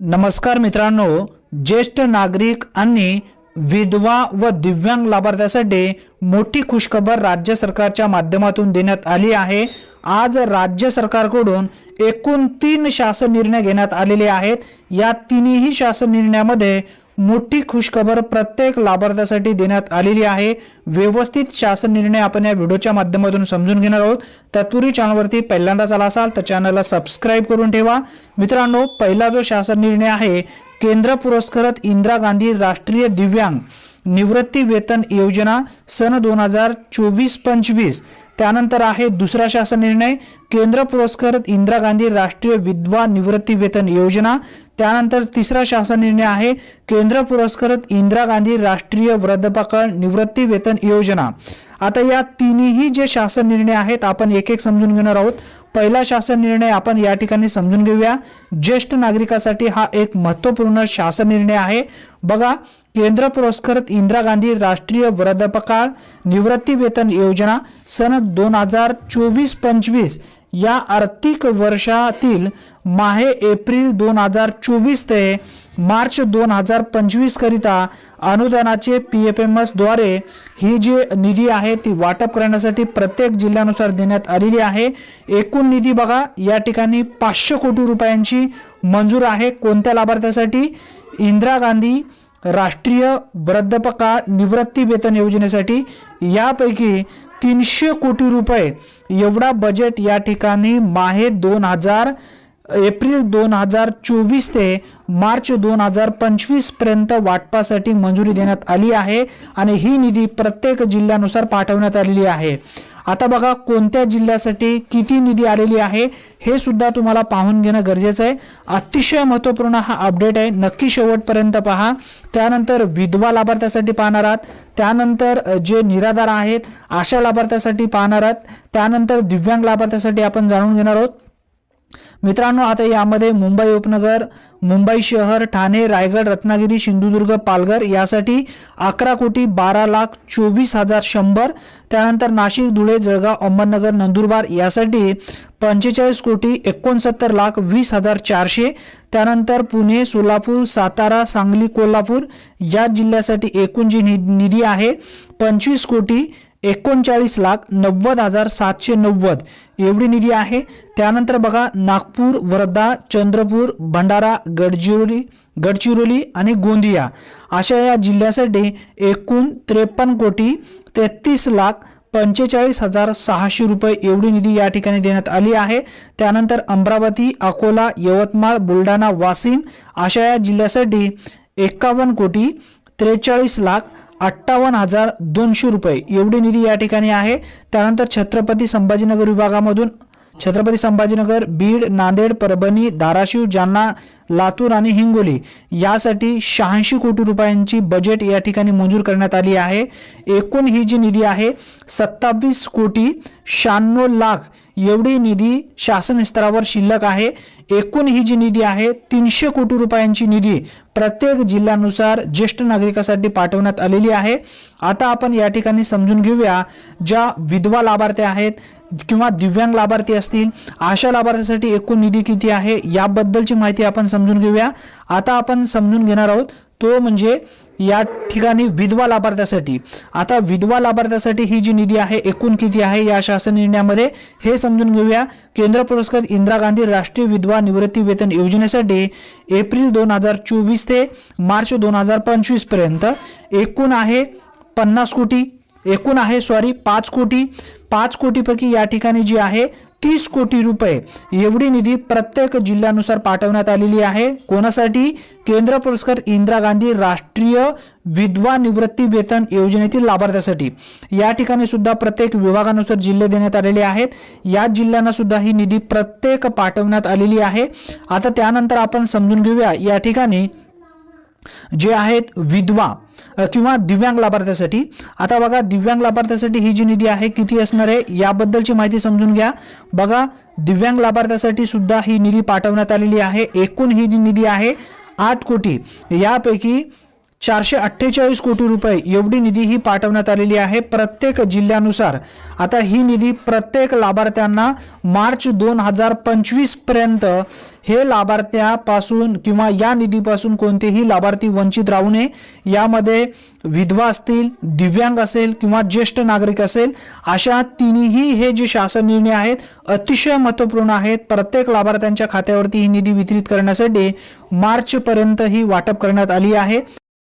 नमस्कार मित्रांनो ज्येष्ठ नागरिक आणि विधवा व दिव्यांग लाभार्थ्यासाठी मोठी खुशखबर राज्य सरकारच्या माध्यमातून देण्यात आली आहे. आज राज्य सरकारकडून एकूण तीन शासन निर्णय घेण्यात आलेले आहेत. या तिन्ही शासन निर्णयामध्ये मोठी खुशखबर प्रत्येक लाभार्थ्यासाठी देण्यात आलेली आहे. व्यवस्थित शासन निर्णय आपण या व्हिडिओच्या माध्यमातून समजून घेणार आहोत. तत्पूर्वी चॅनलवरती पहिल्यांदाच आला असाल तर चॅनलला सबस्क्राईब करून ठेवा. मित्रांनो पहिला जो शासन निर्णय आहे केंद्र पुरस्कृत इंदिरा गांधी राष्ट्रीय दिव्यांग निवृत्ती वेतन योजना सन दोन हजार चोवीस पंचवीस. त्यानंतर आहे दुसरा शासन निर्णय केंद्र पुरस्कृत इंदिरा गांधी राष्ट्रीय विधवा निवृत्ती वेतन योजना. त्यानंतर तिसरा शासन निर्णय आहे केंद्र पुरस्कृत इंदिरा गांधी राष्ट्रीय वृद्धपकाळ निवृत्ती वेतन योजना. आता या तिन्ही जे शासन निर्णय आहेत आपण एक एक समजून घेणार आहोत. पहिला शासन निर्णय आपण या ठिकाणी समजून घेऊया. ज्येष्ठ नागरिकासाठी हा एक महत्त्वपूर्ण शासन निर्णय आहे. बघा केंद्र पुरस्कृत इंदिरा गांधी राष्ट्रीय वृद्धपकाळ निवृत्ती वेतन योजना सन दोन हजार चोवीस पंचवीस या आर्थिक वर्षातील माहे एप्रिल दोन हजार चोवीस ते मार्च दोन हजार पंचवीसकरिता अनुदानाचे पी एफ एम एसद्वारे ही जी निधी आहे ती वाटप करण्यासाठी प्रत्येक जिल्ह्यानुसार देण्यात आलेली आहे. एकूण निधी बघा या ठिकाणी पाचशे कोटी रुपयांची मंजूर आहे. कोणत्या लाभार्थ्यासाठी? इंदिरा गांधी राष्ट्रीय वृद्धपका निवृत्ती वेतन योजनेसाठी. यापैकी तीनशे कोटी रुपये एवढा बजेट या ठिकाणी माहे दोन हजार एप्रिल दोन हजार चोवीस ते मार्च दोन हजार पंचवीसपर्यंत वाटपासाठी मंजुरी देण्यात आली आहे आणि ही निधी प्रत्येक जिल्ह्यानुसार पाठवण्यात आलेली आहे. आता बघा कोणत्या जिल्ह्यासाठी किती निधी आलेली आहे हे सुद्धा तुम्हाला पाहून घेणं गरजेचं आहे. अतिशय महत्त्वपूर्ण हा अपडेट आहे नक्की शेवटपर्यंत पहा. त्यानंतर विधवा लाभार्थ्यासाठी पाहणार आहात त्यानंतर जे निराधार आहेत अशा लाभार्थ्यासाठी पाहणार आहात त्यानंतर दिव्यांग लाभार्थ्यासाठी आपण जाणून घेणार आहोत. मित्रांनो आता यामध्ये मुंबई उपनगर मुंबई शहर ठाणे रायगड रत्नागिरी सिंधुदुर्ग पालघर यासाठी अकरा कोटी बारा लाख चोवीस हजार शंभर. त्यानंतर नाशिक धुळे जळगाव अहमदनगर नंदुरबार यासाठी पंचेचाळीस कोटी एकोणसत्तर लाख वीस हजार चारशे. त्यानंतर पुणे सोलापूर सातारा सांगली कोल्हापूर या जिल्ह्यासाठी एकूण जी नि- निधी आहे पंचवीस कोटी एकोणचाळीस लाख नव्वद हजार सातशे नव्वद एवढी निधी आहे. त्यानंतर बघा नागपूर वर्धा चंद्रपूर भंडारा गडचिरोली गडचिरोली आणि गोंदिया अशा या जिल्ह्यासाठी एकूण त्रेपन्न कोटी तेहतीस लाख पंचेचाळीस हजार सहाशे रुपये एवढी निधी या ठिकाणी देण्यात आली आहे. त्यानंतर अमरावती अकोला यवतमाळ बुलढाणा वाशिम अशा या जिल्ह्यासाठी एकावन्न कोटी त्रेचाळीस लाख अठ्ठावन्न हजार दोनशे रुपये. एवढी निधी या ठिकाणी आहे. त्यानंतर छत्रपती संभाजीनगर विभागामधून छत्रपती संभाजीनगर बीड नांदेड परभणी धाराशिव जालना लातूर आणि हिंगोली यासाठी शहाऐंशी कोटी रुपयांची बजेट या ठिकाणी मंजूर करण्यात आली आहे. एकूण ही जी निधी आहे सत्तावीस कोटी शहाण्णव लाख एवढी निधी शासन स्तरावर शिल्लक आहे. एकूण ही जी निधी आहे तीनशे कोटी रुपयांची निधी प्रत्येक जिल्ह्यानुसार ज्येष्ठ नागरिकासाठी पाठवण्यात आलेली आहे. आता आपण या ठिकाणी समजून घेऊया ज्या विधवा लाभार्थी आहेत किंवा दिव्यांग लाभार्थी असतील अशा लाभार्थ्यासाठी एकूण निधी किती आहे याबद्दलची माहिती आपण समजून घेऊया. आता आपण समजून घेणार आहोत तो म्हणजे या ठिकाणी विधवा लाभार्थ्यासाठी. आता विधवा लाभार्थ्यासाठी ही जी निधी आहे एकूण किती आहे या शासन निर्णयामध्ये हे समजून घेऊया. केंद्र पुरस्कृत इंदिरा गांधी राष्ट्रीय विधवा निवृत्ती वेतन योजनेसाठी एप्रिल दोन हजार चोवीस ते मार्च दोन हजार पंचवीसपर्यंत एकूण आहे पन्नास कोटी एकूण आहे सॉरी पाच कोटी. पाच कोटीपैकी या ठिकाणी जी आहे तीस कोटी रुपये. एवढी निधी प्रत्येक जिल्ह्यानुसार पाठवण्यात आलेली आहे. कोणासाठी? केंद्र पुरस्कार इंदिरा गांधी राष्ट्रीय विधवा निवृत्ती वेतन योजनेतील लाभार्थ्यासाठी. या ठिकाणी सुद्धा प्रत्येक विभागानुसार जिल्हे देण्यात आलेले आहेत. या जिल्ह्यांना सुद्धा ही निधी प्रत्येक पाठवण्यात आलेली आहे. आता त्यानंतर आपण समजून घेऊया या ठिकाणी जे आहेत विधवा किंवा दिव्यांग लाभार्थ्यासाठी. आता बघा दिव्यांग लाभार्थ्यासाठी ही जी निधी आहे किती असणार आहे याबद्दलची माहिती समजून घ्या. बघा दिव्यांग लाभार्थ्यासाठी सुद्धा ही निधी पाठवण्यात आलेली आहे. एकूण ही जी निधी आहे आठ कोटी. यापैकी चारशे अठ्ठेचाळीस कोटी रुपये एवढी निधी ही पाठवण्यात आलेली आहे. प्रत्येक जिल्ह्यानुसार आता ही निधी प्रत्येक लाभार्थ्यांना मार्च दोन हजार पंचवीसपर्यंत हे लाभार्थ्यापासून किंवा या निधीपासून कोणतेही लाभार्थी वंचित राहू नये. यामध्ये विधवा असतील दिव्यांग असेल किंवा ज्येष्ठ नागरिक असेल अशा तिन्ही हे जे शासन निर्णय आहेत अतिशय महत्त्वपूर्ण आहेत. प्रत्येक लाभार्थ्यांच्या खात्यावरती ही निधी वितरित करण्यासाठी मार्चपर्यंत ही वाटप करण्यात आली आहे.